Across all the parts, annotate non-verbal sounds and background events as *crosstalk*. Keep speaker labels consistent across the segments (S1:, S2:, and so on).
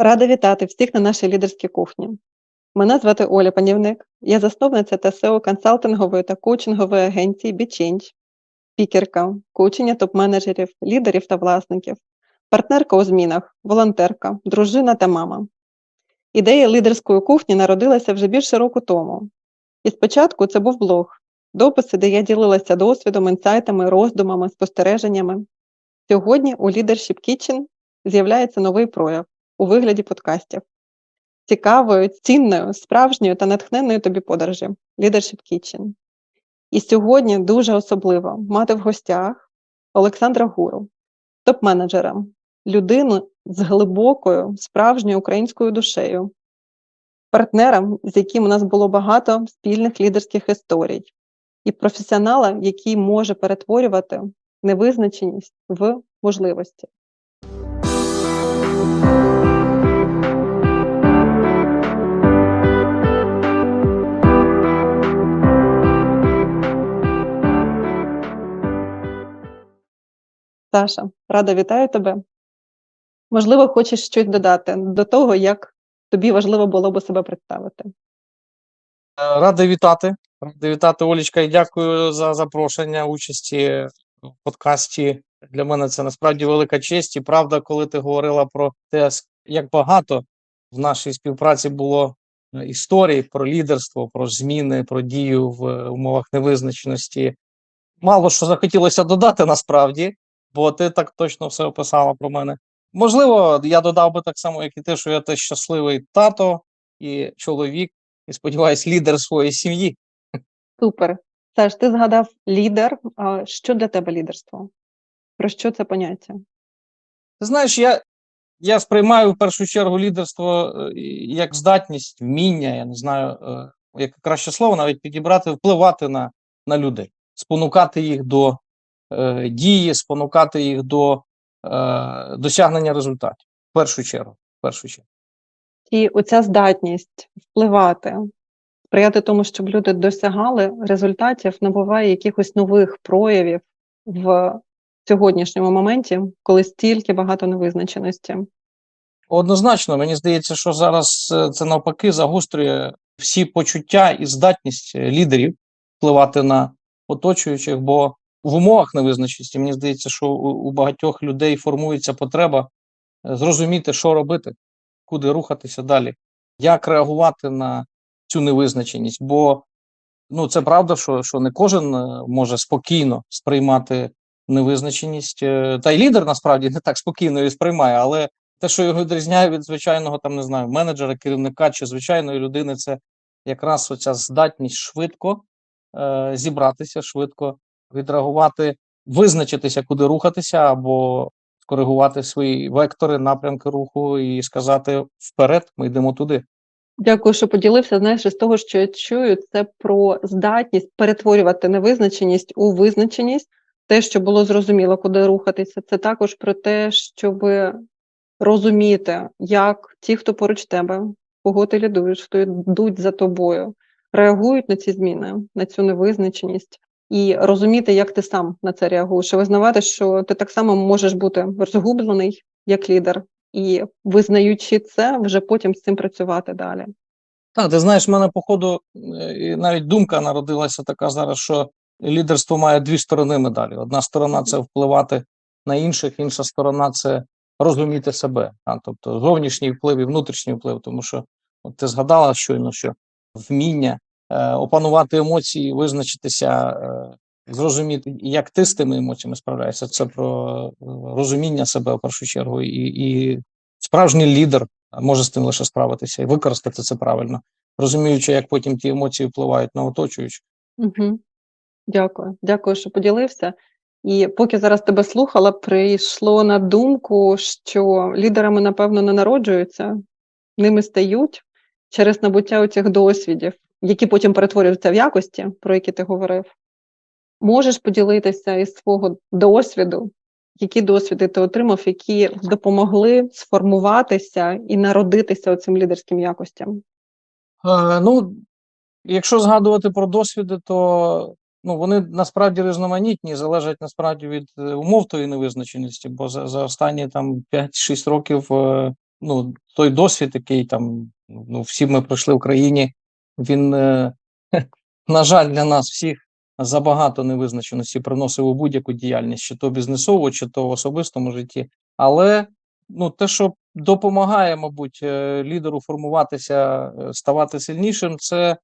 S1: Рада вітати всіх на нашій лідерській кухні. Мене звати Оля Панівник, я засновниця та SEO консалтингової та коучингової агенції BeChange, спікерка, коучення топ-менеджерів, лідерів та власників, партнерка у змінах, волонтерка, дружина та мама. Ідея лідерської кухні народилася вже більше року тому. І спочатку це був блог, дописи, де я ділилася досвідом, інсайтами, роздумами, спостереженнями. Сьогодні у Leadership Kitchen з'являється новий прояв у вигляді подкастів. Цікавою, цінною, справжньою та натхненною тобі подорожі Leadership Kitchen. І сьогодні дуже особливо мати в гостях Олександра Гуру, топ-менеджера, людину з глибокою справжньою українською душею, партнера, з яким у нас було багато спільних лідерських історій, і професіонала, який може перетворювати невизначеність в можливості. Саша, рада вітаю тебе. Можливо, хочеш щось додати до того, як тобі важливо було би себе представити.
S2: Е, Радий вітати. Радий вітати, Олічка, і дякую за запрошення участі в подкасті. Для мене це насправді велика честь. І правда, коли ти говорила про те, як багато в нашій співпраці було е, історій про лідерство, про зміни, про дію в умовах невизначеності. Мало що захотілося додати насправді, бо ти так точно все описала про мене. Можливо, я додав би так само, як і ти, що я теж щасливий тато і чоловік, і сподіваюсь, лідер своєї сім'ї.
S1: Супер. Саш, ти згадав лідер. А Що для тебе лідерство? Про що це поняття?
S2: Ти знаєш, я, я сприймаю в першу чергу лідерство е, як здатність, вміння, я не знаю, е, яке краще слово, навіть підібрати, впливати на, на людей, спонукати їх до е, дії, спонукати їх до е, досягнення результатів. В першу чергу. В першу чергу.
S1: І оця здатність впливати, сприяти тому, щоб люди досягали результатів, набуває якихось нових проявів в сьогоднішньому моменті, коли стільки багато невизначеності.
S2: Однозначно, мені здається, що зараз е, це навпаки загострює всі почуття і здатність е, лідерів впливати на оточуючих, бо в умовах невизначеності мені здається, що у, багатьох людей формується потреба е, зрозуміти, що робити, куди рухатися далі, як реагувати на цю невизначеність. Бо ну це правда, що, що не кожен е, може спокійно сприймати невизначеність, е, та й лідер насправді не так спокійно її сприймає, але те, що його відрізняє від звичайного там не знаю, менеджера, керівника чи звичайної людини, це якраз оця здатність швидко зібратися, швидко відреагувати, визначитися, куди рухатися, або скоригувати свої вектори, напрямки руху і сказати вперед, ми йдемо туди.
S1: Дякую, що поділився. Знаєш, з того, що я чую, це про здатність перетворювати невизначеність у визначеність, те, що було зрозуміло, куди рухатися. Це також про те, щоб розуміти, як ті, хто поруч тебе, кого ти лідуєш, хто йдуть за тобою, реагують на ці зміни, на цю невизначеність, і розуміти, як ти сам на це реагуєш, визнавати, що ти так само можеш бути розгублений як лідер, і визнаючи це, вже потім з цим працювати далі.
S2: Так, ти знаєш, в мене, походу, е, навіть думка народилася така зараз, що лідерство має дві сторони медалі. Одна сторона це впливати на інших, інша сторона це розуміти себе, а, тобто зовнішній вплив і внутрішній вплив. Тому що от ти згадала щойно, що вміння опанувати емоції, визначитися, е, зрозуміти, як ти з тими емоціями справляєшся. Це про е, розуміння себе в першу чергу, і, і справжній лідер може з тим лише справитися і використати це правильно, розуміючи, як потім ті емоції впливають на оточуючих.
S1: Угу. Дякую, дякую, що поділився. І поки зараз тебе слухала, прийшло на думку, що лідерами, напевно, не народжуються, ними стають через набуття у цих досвідів, які потім перетворюються в якості, про які ти говорив. Можеш поділитися із свого досвіду, які досвіди ти отримав, які допомогли сформуватися і народитися цим лідерським якостям?
S2: Е, ну, якщо згадувати про досвіди, то ну, вони насправді різноманітні, залежать насправді від е, умов тої невизначеності, бо за, за останні там 5-6 років е, ну, той досвід, який там ну, всі ми пройшли в країні, він, е, *laughs* на жаль, для нас всіх забагато невизначеності приносив у будь-яку діяльність, чи то бізнесову, чи то в особистому житті. Але ну, те, що допомагає, мабуть, е, лідеру формуватися, е, ставати сильнішим, це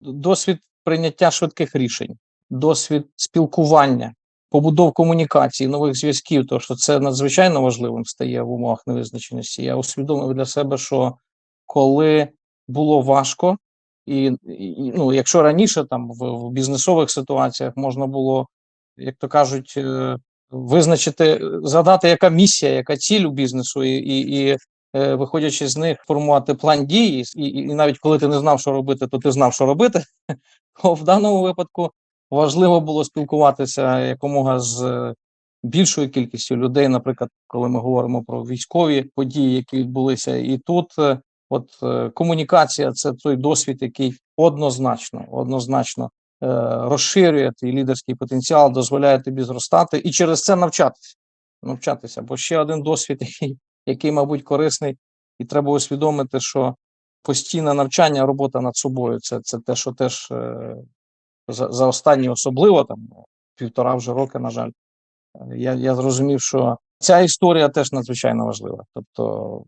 S2: досвід прийняття швидких рішень, досвід спілкування, побудов комунікації, нових зв'язків, то що це надзвичайно важливим стає в умовах невизначеності. Я усвідомив для себе, що коли було важко, і, і ну, якщо раніше там в, в бізнесових ситуаціях можна було, як то кажуть, е, визначити, задати, яка місія, яка ціль у бізнесу, і, і, і е, виходячи з них, формувати план дії, і, і, навіть коли ти не знав, що робити, то ти знав, що робити. *laughs* То в даному випадку важливо було спілкуватися якомога з е, більшою кількістю людей. Наприклад, коли ми говоримо про військові події, які відбулися, і тут е, от е, комунікація це той досвід, який однозначно, однозначно е, розширює твій лідерський потенціал, дозволяє тобі зростати і через це навчатися. Навчатися, бо ще один досвід, *laughs* який, який, мабуть, корисний, і треба усвідомити, що постійне навчання, робота над собою це, це те, що теж е, за, за останні особливо там півтора вже роки, на жаль, я, я зрозумів, що ця історія теж надзвичайно важлива. Тобто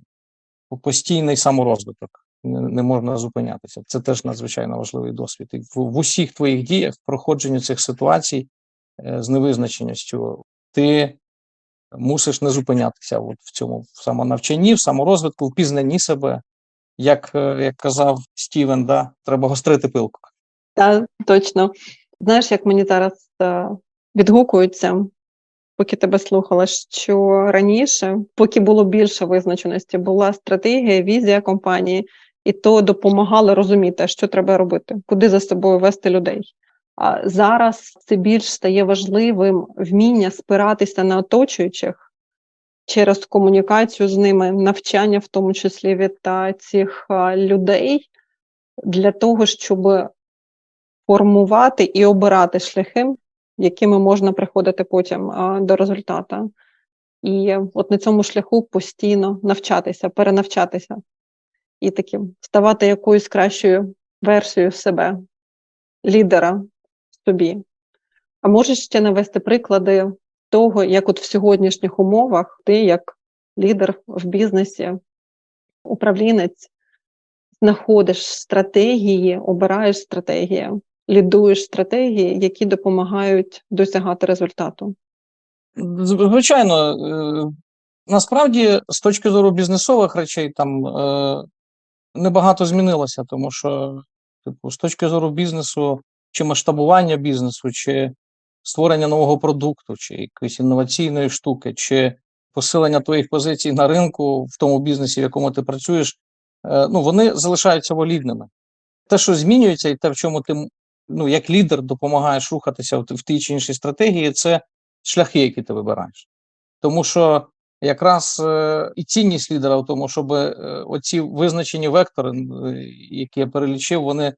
S2: постійний саморозвиток, не, можна зупинятися. Це теж надзвичайно важливий досвід. І в, усіх твоїх діях, в проходженні цих ситуацій е, з невизначеністю, ти мусиш не зупинятися от в цьому в самонавчанні, в саморозвитку, в пізнанні себе. Як, е, як казав Стівен, да, треба гострити пилку.
S1: Так, точно. Знаєш, як мені зараз е, відгукується, поки тебе слухала, що раніше, поки було більше визначеності, була стратегія, візія компанії, і то допомагало розуміти, що треба робити, куди за собою вести людей. А зараз це більш стає важливим вміння спиратися на оточуючих через комунікацію з ними, навчання, в тому числі від цих людей, для того, щоб формувати і обирати шляхи, якими можна приходити потім до результату. І от на цьому шляху постійно навчатися, перенавчатися і таким ставати якоюсь кращою версією себе, лідера собі. А можеш ще навести приклади того, як от в сьогоднішніх умовах ти, як лідер в бізнесі, управлінець, знаходиш стратегії, обираєш стратегії, лідуєш стратегії, які допомагають досягати результату.
S2: Звичайно, е, насправді, з точки зору бізнесових речей, там е, небагато змінилося, тому що, типу, з точки зору бізнесу, чи масштабування бізнесу, чи створення нового продукту, чи якоїсь інноваційної штуки, чи посилення твоїх позицій на ринку в тому бізнесі, в якому ти працюєш, е, ну вони залишаються валідними. Те, що змінюється, і те, в чому ти ну, як лідер допомагаєш рухатися в, тій чи іншій стратегії, це шляхи, які ти вибираєш. Тому що якраз е, і цінність лідера в тому, щоб е, оці визначені вектори, е, які я перелічив, вони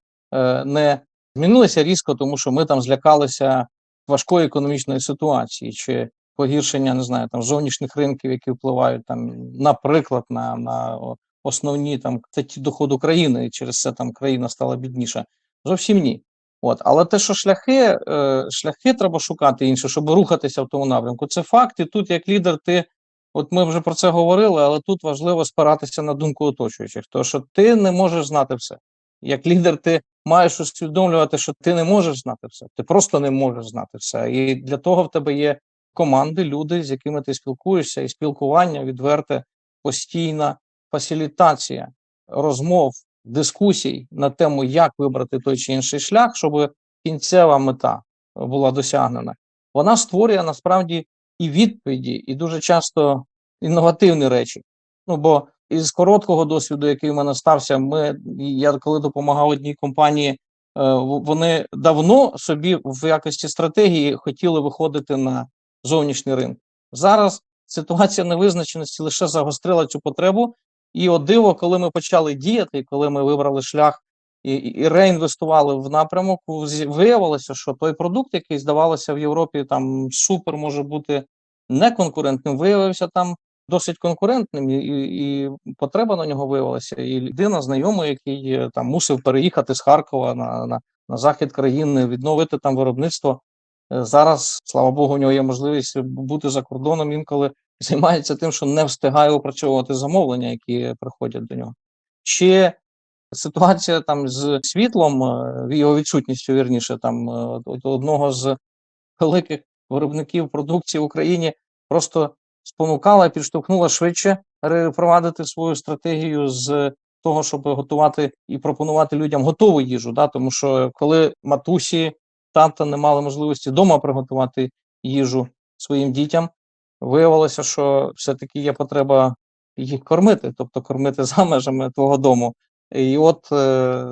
S2: не змінилися різко, тому що ми там злякалися важкої економічної ситуації чи погіршення, не знаю, там зовнішніх ринків, які впливають там, наприклад, на, на основні там статті доходу країни, і через це там країна стала бідніша. Зовсім ні. От, але те, що шляхи, е, шляхи треба шукати інше, щоб рухатися в тому напрямку. Це факт, і тут, як лідер, ти, от ми вже про це говорили, але тут важливо спиратися на думку оточуючих, тому що ти не можеш знати все. Як лідер, ти маєш усвідомлювати, що ти не можеш знати все. Ти просто не можеш знати все. І для того в тебе є команди, люди, з якими ти спілкуєшся, і спілкування відверте, постійна фасилітація розмов, дискусій на тему, як вибрати той чи інший шлях, щоб кінцева мета була досягнена. Вона створює насправді і відповіді, і дуже часто інновативні речі. Ну бо із короткого досвіду, який в мене стався, ми я коли допомагав одній компанії, е, вони давно собі в якості стратегії хотіли виходити на зовнішній ринок. Зараз ситуація невизначеності лише загострила цю потребу. І от диво, коли ми почали діяти, коли ми вибрали шлях і, і реінвестували в напрямок, виявилося, що той продукт, який здавалося в Європі, там супер може бути неконкурентним, виявився там досить конкурентним, і, і, потреба на нього виявилася. І людина, знайомий, який е, там мусив переїхати з Харкова на, на, на захід країни, відновити там виробництво. Е, Зараз, слава Богу, у нього є можливість бути за кордоном інколи займається тим, що не встигає опрацьовувати замовлення, які приходять до нього. Ще ситуація там з світлом, е, його відсутністю, вірніше, там е, одного з великих виробників продукції в Україні просто спонукала і підштовхнула швидше провадити свою стратегію з того, щоб готувати і пропонувати людям готову їжу. Да? Тому що коли матусі, тата не мали можливості вдома приготувати їжу своїм дітям, виявилося, що все-таки є потреба їх кормити, тобто кормити *laughs* за межами твого дому. І от е,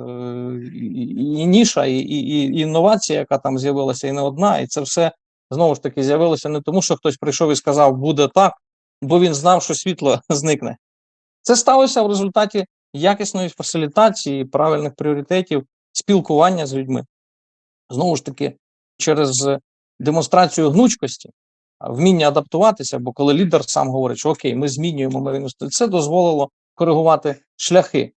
S2: і ніша, і, і, інновація, яка там з'явилася, і не одна, і це все знову ж таки з'явилося не тому, що хтось прийшов і сказав, буде так, бо він знав, що світло *laughs* зникне. Це сталося в результаті якісної фасилітації, правильних пріоритетів, спілкування з людьми. Знову ж таки, через демонстрацію гнучкості, вміння адаптуватися, бо коли лідер сам говорить, що окей, ми змінюємо, ми це дозволило коригувати шляхи.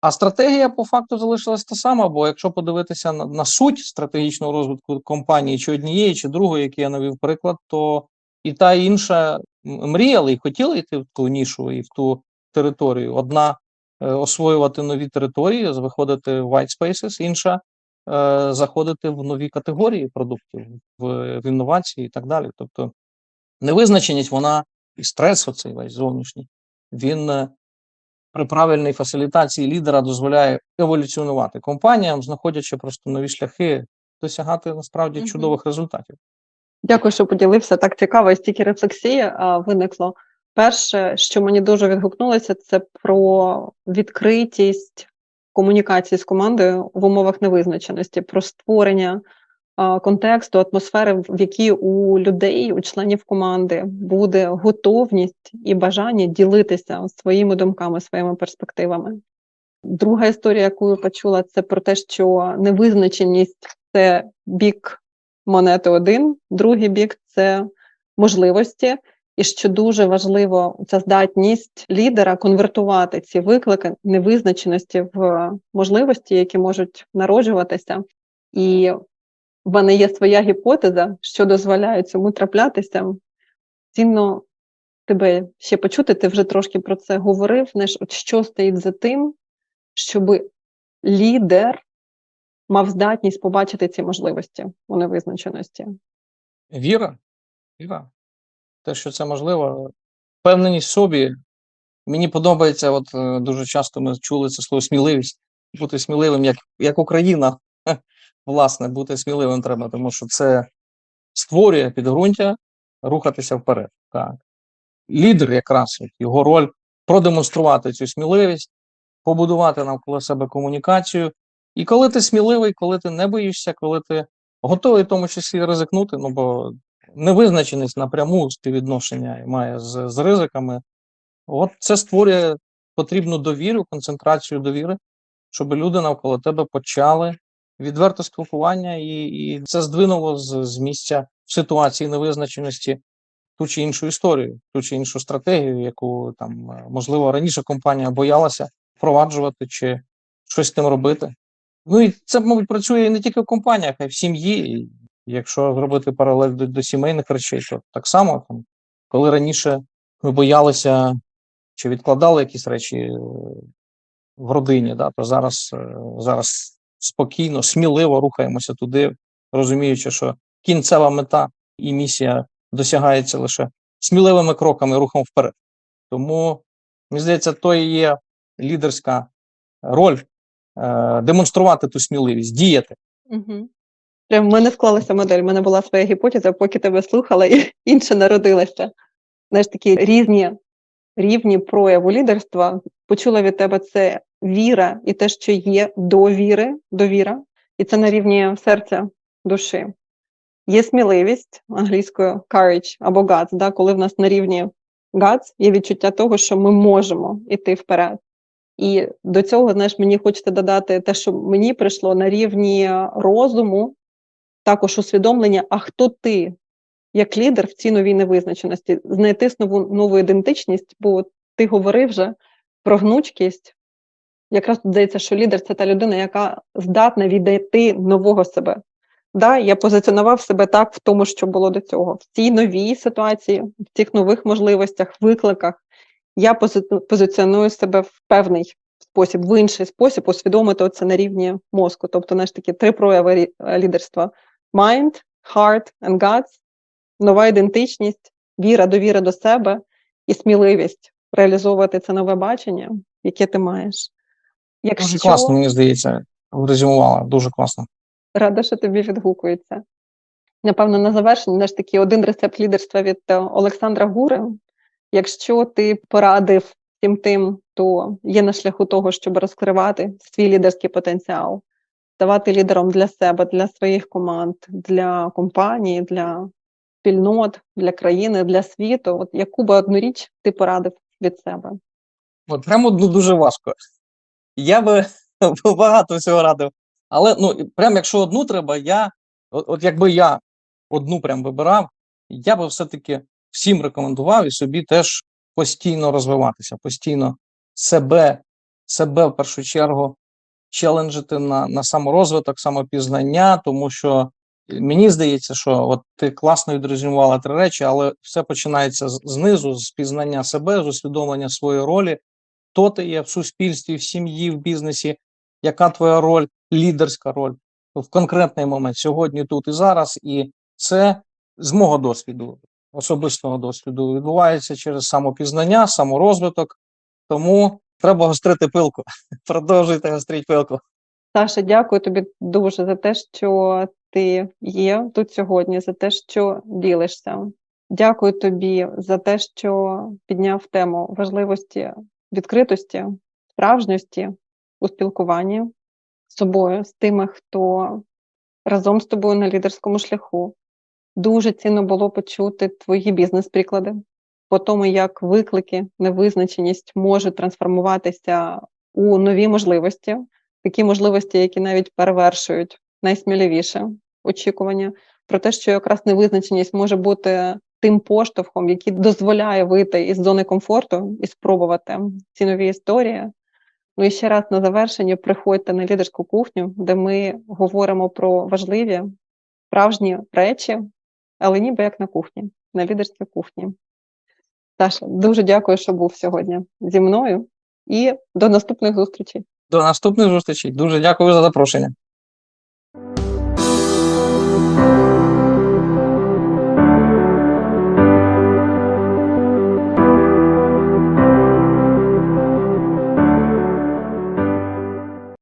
S2: А стратегія по факту залишилась та сама, бо якщо подивитися на, на суть стратегічного розвитку компанії, чи однієї, чи другої, які я навів приклад, то і та і інша мріяли і хотіли йти в ту нішу і в ту територію. Одна е, освоювати нові території, виходити в white spaces, інша заходити в нові категорії продуктів, в, в інновації і так далі. Тобто невизначеність, вона і стрес, оцей весь зовнішній, він е, при правильній фасилітації лідера дозволяє еволюціонувати компаніям, знаходячи просто нові шляхи, досягати насправді чудових результатів.
S1: Дякую, що поділився. Так цікаво, і стільки рефлексії а, виникло. Перше, що мені дуже відгукнулося, це про відкритість комунікації з командою в умовах невизначеності, про створення контексту, атмосфери, в якій у людей, у членів команди буде готовність і бажання ділитися своїми думками, своїми перспективами. Друга історія, яку я почула, це про те, що невизначеність це бік монети один, другий бік це можливості, і що дуже важливо ця здатність лідера конвертувати ці виклики невизначеності в можливості, які можуть народжуватися. І в мене є своя гіпотеза, що дозволяє цьому траплятися. Цінно тебе ще почути, ти вже трошки про це говорив. Знаєш, от що стоїть за тим, щоб лідер мав здатність побачити ці можливості у невизначеності.
S2: Віра, віра. Те, що це можливо, впевненість в собі. Мені подобається, от е, дуже часто ми чули це слово сміливість. Бути сміливим, як, як Україна. Власне, бути сміливим треба, тому що це створює підґрунтя рухатися вперед. Так. Лідер, якраз його роль продемонструвати цю сміливість, побудувати навколо себе комунікацію. І коли ти сміливий, коли ти не боїшся, коли ти готовий в тому числі ризикнути, ну бо невизначеність напряму співвідношення має з, з ризиками, от це створює потрібну довіру, концентрацію довіри, щоб люди навколо тебе почали відверто спілкування, і, і це здвинуло з, з місця в ситуації невизначеності ту чи іншу історію, ту чи іншу стратегію, яку там е, можливо раніше компанія боялася впроваджувати чи щось з тим робити. Ну і це, мабуть, працює не тільки в компаніях, а й в сім'ї. Якщо зробити паралель до, до сімейних речей, то так само, там, коли раніше ми боялися чи відкладали якісь речі е, в родині, да, то зараз, е, зараз спокійно, сміливо рухаємося туди, розуміючи, що кінцева мета і місія досягається лише сміливими кроками, рухом вперед. Тому, мені здається, то і є лідерська роль е, демонструвати ту сміливість, діяти.
S1: Угу. Прям в мене склалася модель, в мене була своя гіпотеза, поки тебе слухала, і *laughs* інше народилося. Знаєш, такі різні рівні прояву лідерства. Почула від тебе це віра і те, що є довіри, довіра, і це на рівні серця, душі. Є сміливість англійською courage або guts, да, коли в нас на рівні guts є відчуття того, що ми можемо йти вперед. І до цього, знаєш, мені хочеться додати те, що мені прийшло на рівні розуму, також усвідомлення, а хто ти як лідер в цій новій невизначеності, знайти нову, нову ідентичність, бо ти говорив вже про гнучкість. Якраз тут здається, що лідер це та людина, яка здатна віддати нового себе. Да, я позиціонував себе так в тому, що було до цього. В цій новій ситуації, в цих нових можливостях, викликах я позиціоную себе в певний спосіб, в інший спосіб усвідомити це на рівні мозку. Тобто, знаєш, такі три прояви лідерства: mind, heart and guts, нова ідентичність, віра, довіра до себе і сміливість реалізовувати це нове бачення, яке ти маєш.
S2: Дуже класно, мені здається, резюмувала. Дуже класно.
S1: Рада, що тобі відгукується. Напевно, на завершення наш такий один рецепт лідерства від е, Олександра Гури. Якщо ти порадив всім тим, хто є на шляху того, щоб розкривати свій лідерський потенціал, ставати лідером для себе, для своїх команд, для компанії, для спільнот, для країни, для світу, от яку би одну річ ти порадив від себе?
S2: От прямо ну, дуже важко. Я би *laughs* багато всього радив. Але ну, прям якщо одну треба, я, от якби я одну прям вибирав, я би все-таки всім рекомендував і собі теж постійно розвиватися, постійно себе, себе в першу чергу челенджити на, на саморозвиток, самопізнання, тому що мені здається, що от ти класно відрезюмувала три речі, але все починається знизу, з пізнання себе, з усвідомлення своєї ролі, хто ти є в суспільстві, в сім'ї, в бізнесі, яка твоя роль, лідерська роль в конкретний момент сьогодні, тут і зараз. І це з мого досвіду, особистого досвіду, відбувається через самопізнання, саморозвиток. Тому треба гострити пилку. *laughs* Продовжуйте гострити пилку.
S1: Саша, дякую тобі дуже за те, що ти є тут сьогодні, за те, що ділишся. Дякую тобі за те, що підняв тему важливості відкритості, справжності у спілкуванні з собою, з тими, хто разом з тобою на лідерському шляху. Дуже цінно було почути твої бізнес-приклади по тому, як виклики, невизначеність можуть трансформуватися у нові можливості, такі можливості, які навіть перевершують найсміливіше очікування, про те, що якраз невизначеність може бути тим поштовхом, який дозволяє вийти із зони комфорту і спробувати ці нові історії. Ну і ще раз на завершення приходьте на лідерську кухню, де ми говоримо про важливі справжні речі, але ніби як на кухні, на лідерській кухні. Саша, дуже дякую, що був сьогодні зі мною, і до наступних зустрічей.
S2: До наступних зустрічей. Дуже дякую за запрошення.